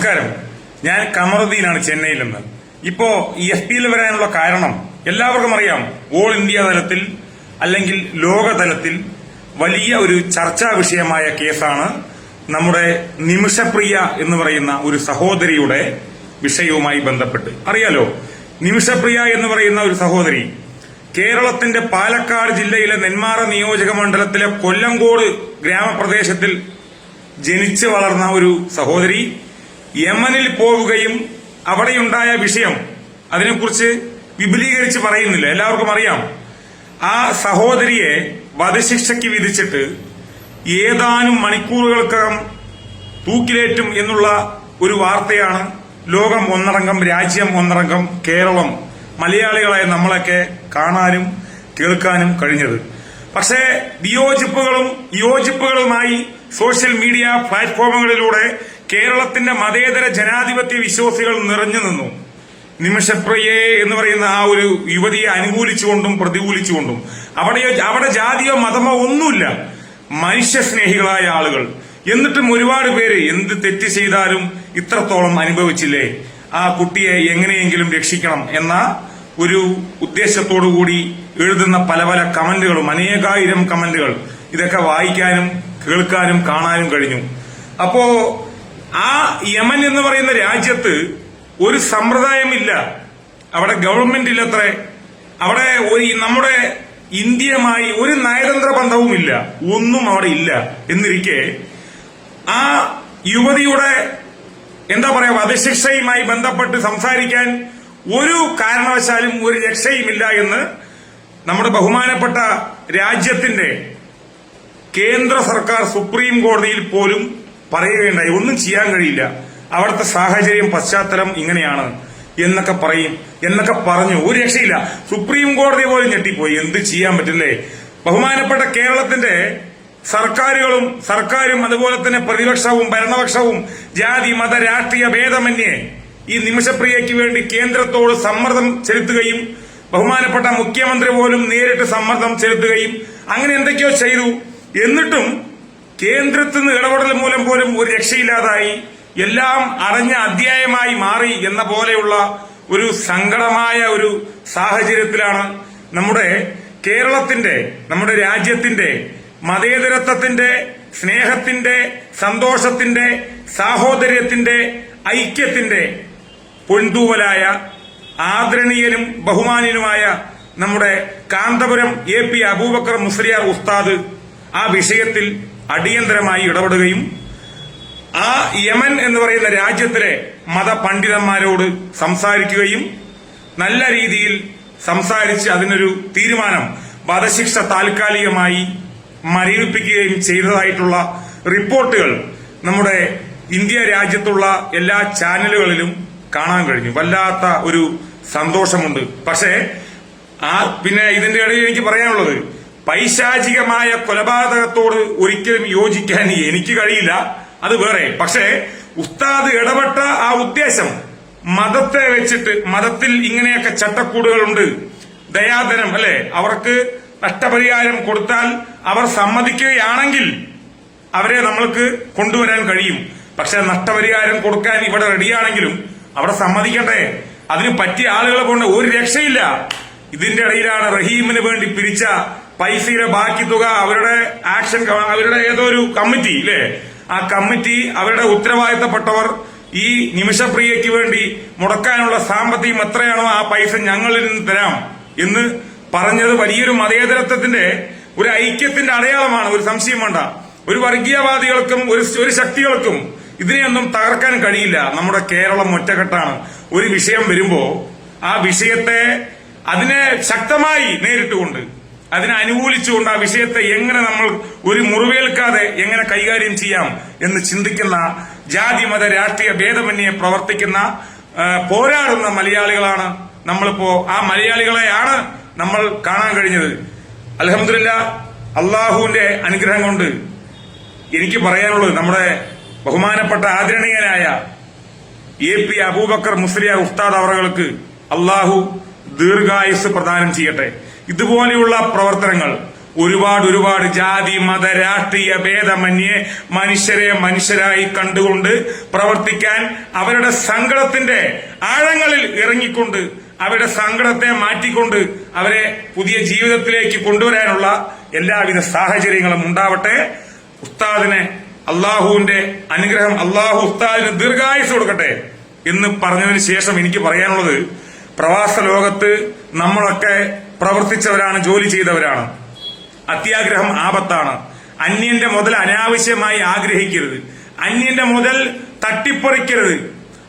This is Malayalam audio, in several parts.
നമസ്കാരം. ഞാൻ കമറുദ്ദീനാണ് ചെന്നൈയിൽ നിന്ന് ഇപ്പോ എഫ് പിയിൽ വരാനുള്ള കാരണം എല്ലാവർക്കും അറിയാം. ഓൾ ഇന്ത്യ തലത്തിൽ അല്ലെങ്കിൽ ലോകതലത്തിൽ വലിയ ഒരു ചർച്ചാ വിഷയമായ കേസാണ് നമ്മുടെ നിമിഷപ്രിയ എന്ന് പറയുന്ന ഒരു സഹോദരിയുടെ വിഷയവുമായി ബന്ധപ്പെട്ട്. അറിയാലോ? നിമിഷപ്രിയ എന്ന് പറയുന്ന ഒരു സഹോദരി കേരളത്തിന്റെ പാലക്കാട് ജില്ലയിലെ നെന്മാറ നിയോജക മണ്ഡലത്തിലെ കൊല്ലങ്കോട് ഗ്രാമപ്രദേശത്തിൽ ജനിച്ചു വളർന്ന ഒരു സഹോദരി. യമനിൽ പോവുകയും അവിടെയുണ്ടായ വിഷയം അതിനെക്കുറിച്ച് വിപുലീകരിച്ച് പറയുന്നില്ല. എല്ലാവർക്കും അറിയാം. ആ സഹോദരിയെ വധശിക്ഷയ്ക്ക് വിധിച്ചിട്ട് ഏതാനും മണിക്കൂറുകൾക്കകം തൂക്കിലേറ്റും എന്നുള്ള ഒരു വാർത്തയാണ് ലോകം ഒന്നടങ്കം രാജ്യം ഒന്നടങ്കം കേരളം മലയാളികളായ നമ്മളൊക്കെ കാണാനും കേൾക്കാനും കഴിഞ്ഞത്. പക്ഷേ വിയോജിപ്പുകളും യോജിപ്പുകളുമായി സോഷ്യൽ മീഡിയ പ്ലാറ്റ്ഫോമുകളിലൂടെ കേരളത്തിന്റെ മതേതര ജനാധിപത്യ വിശ്വാസികൾ നിറഞ്ഞു നിന്നു. നിമിഷപ്രിയെ എന്ന് പറയുന്ന ആ ഒരു യുവതിയെ അനുകൂലിച്ചുകൊണ്ടും പ്രതികൂലിച്ചുകൊണ്ടും. അവിടെ അവിടെ ജാതിയോ മതമോ ഒന്നുമില്ല. മനുഷ്യസ്നേഹികളായ ആളുകൾ. എന്നിട്ടും ഒരുപാട് പേര് എന്ത് തെറ്റ് ചെയ്താലും ഇത്രത്തോളം അനുഭവിച്ചില്ലേ? ആ കുട്ടിയെ എങ്ങനെയെങ്കിലും രക്ഷിക്കണം എന്ന ഒരു ഉദ്ദേശത്തോടുകൂടി എഴുതുന്ന പല പല കമന്റുകളും അനേകായിരം കമന്റുകൾ. ഇതൊക്കെ വായിക്കാനും കേൾക്കാനും കാണാനും കഴിഞ്ഞു. അപ്പോ ആ യമൻ എന്ന് പറയുന്ന രാജ്യത്ത് ഒരു സമ്പ്രദായമില്ല. അവിടെ ഗവൺമെന്റ് ഇല്ലത്രേ. അവിടെ ഒരു നമ്മുടെ ഇന്ത്യയുമായി ഒരു നയതന്ത്ര ബന്ധവുമില്ല. ഒന്നും അവിടെ ഇല്ല. എന്നിരിക്കെ ആ യുവതിയുടെ എന്താ പറയാ വധശിക്ഷയുമായി ബന്ധപ്പെട്ട് സംസാരിക്കാൻ ഒരു കാരണവശാലും ഒരു രക്ഷയുമില്ല എന്ന് നമ്മുടെ ബഹുമാനപ്പെട്ട രാജ്യത്തിന്റെ കേന്ദ്ര സർക്കാർ സുപ്രീം കോടതിയിൽ പോലും പറയുകയുണ്ടായി. ഒന്നും ചെയ്യാൻ കഴിയില്ല. അവിടുത്തെ സാഹചര്യം പശ്ചാത്തലം ഇങ്ങനെയാണ് എന്നൊക്കെ പറയും എന്നൊക്കെ പറഞ്ഞു. ഒരു രക്ഷയില്ല. സുപ്രീം കോടതി പോലും ഞെട്ടിപ്പോയി. എന്ത് ചെയ്യാൻ പറ്റില്ലേ? ബഹുമാനപ്പെട്ട കേരളത്തിന്റെ സർക്കാരുകളും സർക്കാരും അതുപോലെ തന്നെ പ്രതിപക്ഷവും ഭരണപക്ഷവും ജാതി മത രാഷ്ട്രീയ ഭേദമന്യേ ഈ നിമിഷപ്രിയയ്ക്ക് വേണ്ടി കേന്ദ്രത്തോട് സമ്മർദ്ദം ചെലുത്തുകയും ബഹുമാനപ്പെട്ട മുഖ്യമന്ത്രി പോലും നേരിട്ട് സമ്മർദ്ദം ചെലുത്തുകയും അങ്ങനെ എന്തൊക്കെയോ ചെയ്തു. എന്നിട്ടും കേന്ദ്രത്തിൽ നിന്ന് ഇടപെടൽ മൂലം പോലും ഒരു രക്ഷയില്ലാതായി എല്ലാം അടഞ്ഞ അധ്യായമായി മാറി എന്ന പോലെയുള്ള ഒരു സങ്കടമായ ഒരു സാഹചര്യത്തിലാണ് നമ്മുടെ കേരളത്തിന്റെ നമ്മുടെ രാജ്യത്തിന്റെ മതേതരത്വത്തിന്റെ സ്നേഹത്തിന്റെ സന്തോഷത്തിന്റെ സാഹോദര്യത്തിന്റെ ഐക്യത്തിന്റെ പൊൻതൂവലായ ആദരണീയനും ബഹുമാനീയനുമായ നമ്മുടെ കാന്തപുരം എ പി അബൂബക്കർ മുസ്ലിയാർ ഉസ്താദ് ആ വിഷയത്തിൽ അടിയന്തരമായി ഇടപെടുകയും ആ യമൻ എന്ന് പറയുന്ന രാജ്യത്തിലെ മതപണ്ഡിതന്മാരോട് സംസാരിക്കുകയും നല്ല രീതിയിൽ സംസാരിച്ച് അതിനൊരു തീരുമാനം വധശിക്ഷ താൽക്കാലികമായി മരവിപ്പിക്കുകയും ചെയ്തതായിട്ടുള്ള റിപ്പോർട്ടുകൾ നമ്മുടെ ഇന്ത്യ രാജ്യത്തുള്ള എല്ലാ ചാനലുകളിലും കാണാൻ കഴിഞ്ഞു. വല്ലാത്ത ഒരു സന്തോഷമുണ്ട്. പക്ഷേ ആ പിന്നെ ഇതിന്റെ ഇടയിൽ എനിക്ക് പറയാനുള്ളത് പൈശാചികമായ കൊലപാതകത്തോട് ഒരിക്കലും യോജിക്കാൻ എനിക്ക് കഴിയില്ല. അത് വേറെ. പക്ഷേ ഉസ്താദ് ഇടപെട്ട ആ ഉദ്ദേശം മതത്തെ വെച്ചിട്ട് മതത്തിൽ ഇങ്ങനെയൊക്കെ ചട്ടക്കൂടുകളുണ്ട്. ദയാധനം അല്ലെ? അവർക്ക് നഷ്ടപരിഹാരം കൊടുത്താൽ അവർ സമ്മതിക്കുകയാണെങ്കിൽ അവരെ നമ്മൾക്ക് കൊണ്ടുവരാൻ കഴിയും. പക്ഷെ നഷ്ടപരിഹാരം കൊടുക്കാൻ ഇവിടെ റെഡിയാണെങ്കിലും അവിടെ സമ്മതിക്കണ്ടേ? അതിന് പറ്റിയ ആളുകളെ കൊണ്ട് ഒരു രക്ഷയില്ല. ഇതിന്റെ ഇടയിലാണ് റഹീമിന് വേണ്ടി പിരിച്ച പൈസയുടെ ബാക്കി തുക അവരുടെ ആക്ഷൻ അവരുടെ ഏതോ ഒരു കമ്മിറ്റി ഇല്ലേ? ആ കമ്മിറ്റി അവരുടെ ഉത്തരവാദിത്തപ്പെട്ടവർ ഈ നിമിഷപ്രിയയ്ക്ക് വേണ്ടി മുടക്കാനുള്ള സാമ്പത്തികം എത്രയാണോ ആ പൈസ ഞങ്ങളിൽ നിന്ന് തരാം എന്ന് പറഞ്ഞത് വലിയൊരു മതേതരത്വത്തിന്റെ ഒരു ഐക്യത്തിന്റെ അടയാളമാണ്. ഒരു സംശയം വേണ്ട. ഒരു വർഗീയവാദികൾക്കും ഒരു ഒരു ശക്തികൾക്കും ഇതിനെയൊന്നും തകർക്കാൻ കഴിയില്ല. നമ്മുടെ കേരളം ഒറ്റക്കെട്ടാണ്. ഒരു വിഷയം വരുമ്പോ ആ വിഷയത്തെ അതിനെ ശക്തമായി നേരിട്ടുകൊണ്ട് അതിനെ അനുകൂലിച്ചുകൊണ്ട് ആ വിഷയത്തെ എങ്ങനെ നമ്മൾ ഒരു മുറിവേൽക്കാതെ എങ്ങനെ കൈകാര്യം ചെയ്യാം എന്ന് ചിന്തിക്കുന്ന ജാതി മത രാഷ്ട്രീയ ഭേദമന്യെ പ്രവർത്തിക്കുന്ന പോരാടുന്ന മലയാളികളാണ് നമ്മളിപ്പോ. ആ മലയാളികളെയാണ് നമ്മൾ കാണാൻ കഴിഞ്ഞത്. അലഹമില്ല അള്ളാഹുവിന്റെ അനുഗ്രഹം കൊണ്ട് എനിക്ക് പറയാനുള്ളത് നമ്മുടെ ബഹുമാനപ്പെട്ട ആദരണീയനായ എ പി അബൂബക്കർ മുസ്ലിയ ഉസ്താദ് അവറുകൾക്ക് അള്ളാഹു ദീർഘായുസ് പ്രദാനം ചെയ്യട്ടെ. ഇതുപോലെയുള്ള പ്രവർത്തനങ്ങൾ ഒരുപാട് ഒരുപാട് ജാതി മത രാഷ്ട്രീയ ഭേദമന്യേ മനുഷ്യരെ മനുഷ്യരായി കണ്ടുകൊണ്ട് പ്രവർത്തിക്കാൻ അവരുടെ സങ്കടത്തിന്റെ ആഴങ്ങളിൽ ഇറങ്ങിക്കൊണ്ട് അവരുടെ സങ്കടത്തെ മാറ്റിക്കൊണ്ട് അവരെ പുതിയ ജീവിതത്തിലേക്ക് കൊണ്ടുവരാനുള്ള എല്ലാവിധ സാഹചര്യങ്ങളും ഉണ്ടാവട്ടെ. ഉസ്താദിനെ അള്ളാഹുവിന്റെ അനുഗ്രഹം അള്ളാഹു ഉസ്താദിന് ദീർഘായുസ് കൊടുക്കട്ടെ എന്ന് പറഞ്ഞതിന് ശേഷം എനിക്ക് പറയാനുള്ളത് പ്രവാസ ലോകത്ത് നമ്മളൊക്കെ പ്രവർത്തിച്ചവരാണ് ജോലി ചെയ്തവരാണ്. അത്യാഗ്രഹം ആപത്താണ്. അന്യന്റെ മുതൽ അനാവശ്യമായി ആഗ്രഹിക്കരുത്. അന്യന്റെ മുതൽ തട്ടിപ്പറിക്കരുത്.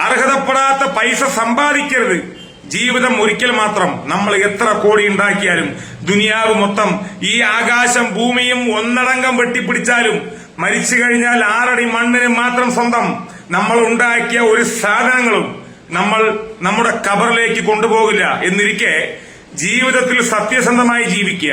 അർഹതപ്പെടാത്ത പൈസ സമ്പാദിക്കരുത്. ജീവിതം ഒരിക്കൽ മാത്രം നമ്മൾ എത്ര കോടി ഉണ്ടാക്കിയാലും ദുനിയാവ് മൊത്തം ഈ ആകാശം ഭൂമിയും ഒന്നടങ്കം വെട്ടിപ്പിടിച്ചാലും മരിച്ചു കഴിഞ്ഞാൽ ആറടി മണ്ണിന് മാത്രം സ്വന്തം നമ്മൾ ഉണ്ടാക്കിയ ഒരു സാധനങ്ങളും നമ്മൾ നമ്മുടെ കബറിലേക്ക് കൊണ്ടുപോകില്ല എന്നിരിക്കെ ജീവിതത്തിൽ സത്യസന്ധമായി ജീവിക്കുക.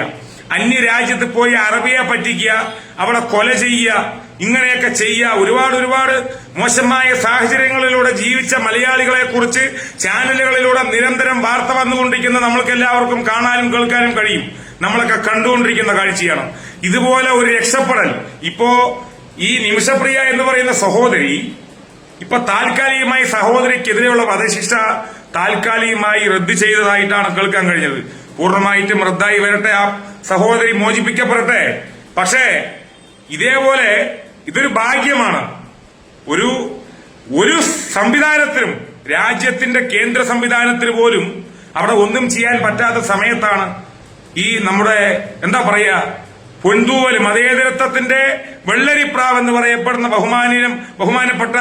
അന്യ അന്യരാജ്യത്ത് പോയി അറബിയെ പറ്റിക്കുക അവിടെ കൊല ചെയ്യുക ഇങ്ങനെയൊക്കെ ചെയ്യുക. ഒരുപാട് ഒരുപാട് മോശമായ സാഹചര്യങ്ങളിലൂടെ ജീവിച്ച മലയാളികളെ കുറിച്ച് ചാനലുകളിലൂടെ നിരന്തരം വാർത്ത വന്നുകൊണ്ടിരിക്കുന്ന നമ്മൾക്ക് എല്ലാവർക്കും കാണാനും കേൾക്കാനും കഴിയും. നമ്മളൊക്കെ കണ്ടുകൊണ്ടിരിക്കുന്ന കാഴ്ചയാണ്. ഇതുപോലെ ഒരു രക്ഷപ്പെടൽ. ഇപ്പോ ഈ നിമിഷപ്രിയ എന്ന് പറയുന്ന സഹോദരി ഇപ്പൊ താൽക്കാലികമായി സഹോദരിക്കെതിരെയുള്ള വധശിക്ഷ താൽക്കാലികമായി റദ്ദ് ചെയ്തതായിട്ടാണ് കേൾക്കാൻ കഴിഞ്ഞത്. പൂർണമായിട്ടും റദ്ദായി വരട്ടെ ആ സഹോദരി മോചിപ്പിക്കപ്പെടട്ടെ. പക്ഷേ ഇതേപോലെ ഇതൊരു ഭാഗ്യമാണ്. ഒരു ഒരു സംവിധാനത്തിനും രാജ്യത്തിന്റെ കേന്ദ്ര സംവിധാനത്തിന് പോലും അവിടെ ഒന്നും ചെയ്യാൻ പറ്റാത്ത സമയത്താണ് ഈ നമ്മുടെ എന്താ പറയുക പൊൻതൂവൽ മതേതരത്വത്തിന്റെ വെള്ളരിപ്രാവ് എന്ന് പറയപ്പെടുന്ന ബഹുമാനീയം ബഹുമാനപ്പെട്ട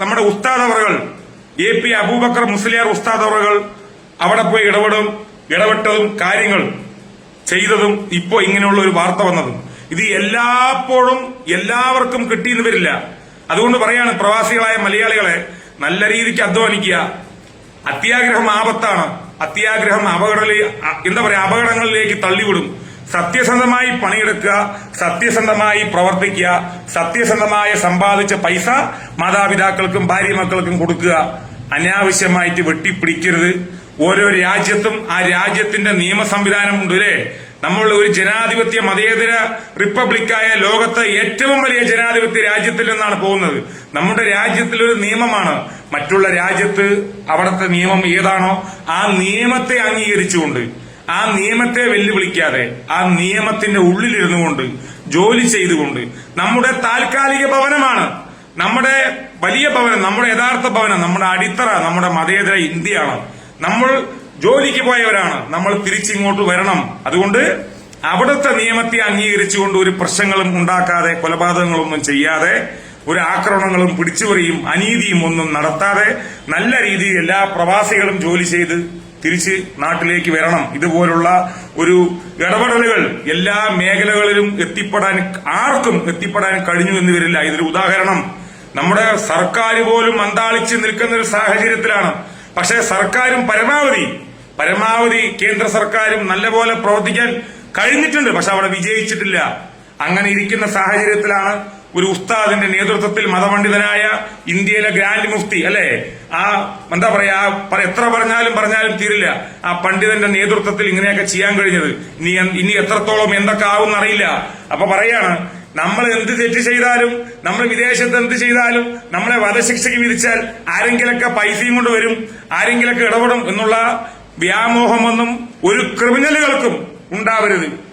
നമ്മുടെ ഉസ്താദ് അവറുകൾ എ പി അബൂബക്കർ മുസ്ലിയാർ ഉസ്താദ് അവറുകൾ അവിടെ പോയി ഇടപെടും ഇടപെട്ടതും കാര്യങ്ങൾ ചെയ്തതും ഇപ്പോ ഇങ്ങനെയുള്ള ഒരു വാർത്ത വന്നതും. ഇത് എല്ലാപ്പോഴും എല്ലാവർക്കും കിട്ടിയെന്ന് വരില്ല. അതുകൊണ്ട് പറയാണ് പ്രവാസികളായ മലയാളികളെ നല്ല രീതിക്ക് അധ്വാനിക്കുക. അത്യാഗ്രഹം ആപത്താണ്. അത്യാഗ്രഹം അപകട എന്താ പറയാ അപകടങ്ങളിലേക്ക് തള്ളിവിടും. സത്യസന്ധമായി പണിയെടുക്കുക സത്യസന്ധമായി പ്രവർത്തിക്കുക സത്യസന്ധമായ സമ്പാദിച്ച പൈസ മാതാപിതാക്കൾക്കും ഭാര്യ മക്കൾക്കും കൊടുക്കുക. അനാവശ്യമായിട്ട് വെട്ടിപ്പിടിക്കരുത്. ഓരോ രാജ്യത്തും ആ രാജ്യത്തിന്റെ നിയമ സംവിധാനം ഉണ്ട് അല്ലേ? നമ്മൾ ഒരു ജനാധിപത്യ മതേതര റിപ്പബ്ലിക്കായ ലോകത്തെ ഏറ്റവും വലിയ ജനാധിപത്യ രാജ്യത്തിൽ നിന്നാണ് പോകുന്നത്. നമ്മുടെ രാജ്യത്തിൽ ഒരു നിയമമാണ്. മറ്റുള്ള രാജ്യത്ത് അവിടുത്തെ നിയമം ഏതാണോ ആ നിയമത്തെ അംഗീകരിച്ചുകൊണ്ട് ആ നിയമത്തെ വെല്ലുവിളിക്കാതെ ആ നിയമത്തിന്റെ ഉള്ളിലിരുന്നു കൊണ്ട് ജോലി ചെയ്തുകൊണ്ട് നമ്മുടെ താൽക്കാലിക ഭവനമാണ്. നമ്മുടെ വലിയ ഭവനം നമ്മുടെ യഥാർത്ഥ ഭവനം നമ്മുടെ അടിത്തറ നമ്മുടെ മതേതര ഇന്ത്യയാണ്. നമ്മൾ ജോലിക്ക് പോയവരാണ്. നമ്മൾ തിരിച്ചിങ്ങോട്ട് വരണം. അതുകൊണ്ട് അവിടുത്തെ നിയമത്തെ അംഗീകരിച്ചുകൊണ്ട് ഒരു പ്രശ്നങ്ങളും ഉണ്ടാക്കാതെ കൊലപാതകങ്ങളൊന്നും ചെയ്യാതെ ഒരു ആക്രമണങ്ങളും പിടിച്ചുപറിയും അനീതിയും ഒന്നും നടത്താതെ നല്ല രീതിയിൽ എല്ലാ പ്രവാസികളും ജോലി ചെയ്ത് തിരിച്ച് നാട്ടിലേക്ക് വരണം. ഇതുപോലുള്ള ഒരു ഇടപെടലുകൾ എല്ലാ മേഖലകളിലും എത്തിപ്പെടാൻ ആർക്കും എത്തിപ്പെടാൻ കഴിഞ്ഞു എന്ന് വരില്ല ഇതൊരു ഉദാഹരണം. നമ്മുടെ സർക്കാർ പോലും അന്താളിച്ച് നിൽക്കുന്ന ഒരു സാഹചര്യത്തിലാണ്. പക്ഷേ സർക്കാരും പരമാവധി പരമാവധി കേന്ദ്ര സർക്കാരും നല്ലപോലെ പ്രവർത്തിക്കാൻ കഴിഞ്ഞിട്ടുണ്ട്. പക്ഷെ അവിടെ വിജയിച്ചിട്ടില്ല. അങ്ങനെ ഇരിക്കുന്ന സാഹചര്യത്തിലാണ് ഒരു ഉസ്താദിന്റെ നേതൃത്വത്തിൽ മതപണ്ഡിതനായ ഇന്ത്യയിലെ ഗ്രാൻഡ് മുഫ്തി അല്ലെ? ആ എന്താ പറയാ എത്ര പറഞ്ഞാലും പറഞ്ഞാലും തീരില്ല. ആ പണ്ഡിതന്റെ നേതൃത്വത്തിൽ ഇങ്ങനെയൊക്കെ ചെയ്യാൻ കഴിഞ്ഞത്. ഇനി ഇനി എത്രത്തോളം എന്തൊക്കെ ആവും അറിയില്ല. അപ്പൊ പറയാണ് നമ്മൾ എന്ത് തെറ്റ് ചെയ്താലും നമ്മൾ വിദേശത്ത് എന്ത് ചെയ്താലും നമ്മളെ വധശിക്ഷയ്ക്ക് വിധിച്ചാൽ ആരെങ്കിലൊക്കെ പൈസയും കൊണ്ട് വരും ആരെങ്കിലൊക്കെ ഇടപെടും എന്നുള്ള വ്യാമോഹമൊന്നും ഒരു ക്രിമിനലുകൾക്കും ഉണ്ടാവരുത്.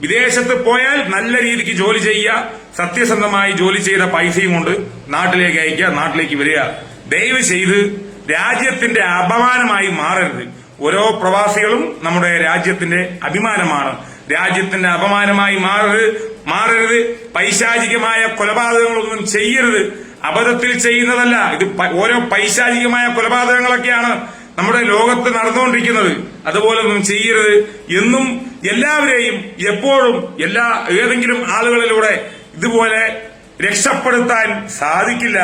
വിദേശത്ത് പോയാൽ നല്ല രീതിക്ക് ജോലി ചെയ്യുക സത്യസന്ധമായി ജോലി ചെയ്ത പൈസയും കൊണ്ട് നാട്ടിലേക്ക് അയക്കുക നാട്ടിലേക്ക് വരിക. ദയവ് ചെയ്ത് രാജ്യത്തിന്റെ അപമാനമായി മാറരുത്. ഓരോ പ്രവാസികളും നമ്മുടെ രാജ്യത്തിന്റെ അഭിമാനമാണ്. രാജ്യത്തിന്റെ അപമാനമായി മാറരുത് മാറരുത്. പൈശാചികമായ കൊലപാതകങ്ങളൊന്നും ചെയ്യരുത്. അബദ്ധത്തിൽ ചെയ്യുന്നതല്ല. ഇത് ഓരോ പൈശാചികമായ കൊലപാതകങ്ങളൊക്കെയാണ് നമ്മുടെ ലോകത്ത് നടന്നുകൊണ്ടിരിക്കുന്നത്. അതുപോലൊന്നും ചെയ്യരുത്. എന്നും എല്ലാവരെയും എപ്പോഴും എല്ലാ ഏതെങ്കിലും ആളുകളിലൂടെ ഇതുപോലെ രക്ഷപ്പെടുത്താൻ സാധിക്കില്ല.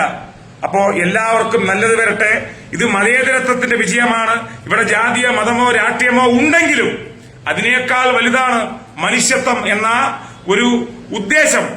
അപ്പോ എല്ലാവർക്കും നല്ലത് വരട്ടെ. ഇത് മതേതരത്വത്തിന്റെ വിജയമാണ്. ഇവിടെ ജാതിയോ മതമോ രാഷ്ട്രീയമോ ഉണ്ടെങ്കിലും അതിനേക്കാൾ വലുതാണ് മനുഷ്യത്വം എന്ന ഒരു ഉദ്ദേശം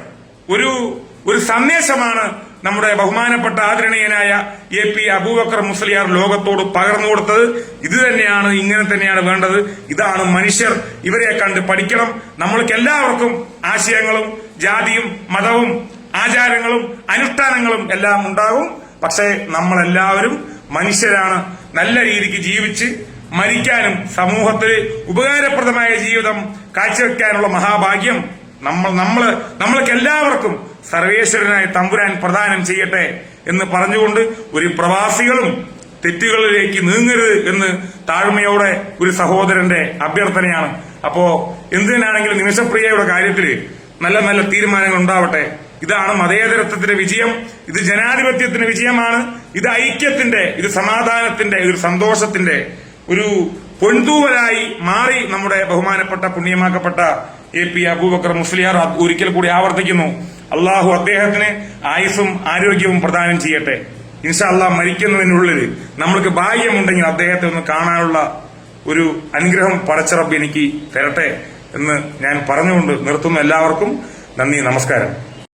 ഒരു ഒരു സന്ദേശമാണ് നമ്മുടെ ബഹുമാനപ്പെട്ട ആദരണീയനായ എ പി അബൂബക്കർ മുസ്ലിയാർ ലോകത്തോട് പകർന്നു കൊടുത്തത് ഇത് തന്നെയാണ് ഇങ്ങനെ തന്നെയാണ് വേണ്ടത്. ഇതാണ് മനുഷ്യർ ഇവരെ കണ്ട് പഠിക്കണം. നമ്മൾക്ക് എല്ലാവർക്കും ആശയങ്ങളും ജാതിയും മതവും ആചാരങ്ങളും അനുഷ്ഠാനങ്ങളും എല്ലാം ഉണ്ടാകും. പക്ഷേ നമ്മളെല്ലാവരും മനുഷ്യരാണ്. നല്ല രീതിക്ക് ജീവിച്ച് മരിക്കാനും സമൂഹത്തിൽ ഉപകാരപ്രദമായ ജീവിതം കാഴ്ചവെക്കാനുള്ള മഹാഭാഗ്യം നമ്മൾ നമ്മൾ നമ്മൾക്ക് എല്ലാവർക്കും സർവേശ്വരനായ തമ്പുരാൻ പ്രദാനം ചെയ്യട്ടെ എന്ന് പറഞ്ഞുകൊണ്ട് ഒരു പ്രവാസികളും തെറ്റുകളിലേക്ക് നീങ്ങരുത് എന്ന് താഴ്മയോടെ ഒരു സഹോദരന്റെ അഭ്യർത്ഥനയാണ്. അപ്പോ എന്തിനാണെങ്കിലും നിമിഷപ്രിയയുടെ കാര്യത്തിൽ നല്ല നല്ല തീരുമാനങ്ങൾ ഉണ്ടാവട്ടെ. ഇതാണ് മതേതരത്വത്തിന്റെ വിജയം ഇത് ജനാധിപത്യത്തിന്റെ വിജയമാണ് ഇത് ഐക്യത്തിന്റെ ഇത് സമാധാനത്തിന്റെ ഒരു സന്തോഷത്തിന്റെ ഒരു പൊൻതൂവലായി മാറി നമ്മുടെ ബഹുമാനപ്പെട്ട പുണ്യമാക്കപ്പെട്ട എ പി അബൂബക്കർ മുസ്ലിയാർ ഒരിക്കൽ കൂടി ആവർത്തിക്കുന്നു. അള്ളാഹു അദ്ദേഹത്തിന് ആയുസ്സും ആരോഗ്യവും പ്രദാനം ചെയ്യട്ടെ. ഇൻഷാ അള്ളാഹ് മരിക്കുന്നതിനുള്ളിൽ നമ്മൾക്ക് ഭാഗ്യമുണ്ടെങ്കിൽ അദ്ദേഹത്തെ ഒന്ന് കാണാനുള്ള ഒരു അനുഗ്രഹം പടച്ചിറപ്പ് എനിക്ക് തരട്ടെ എന്ന് ഞാൻ പറഞ്ഞുകൊണ്ട് നിർത്തുന്നു. എല്ലാവർക്കും നന്ദി നമസ്കാരം.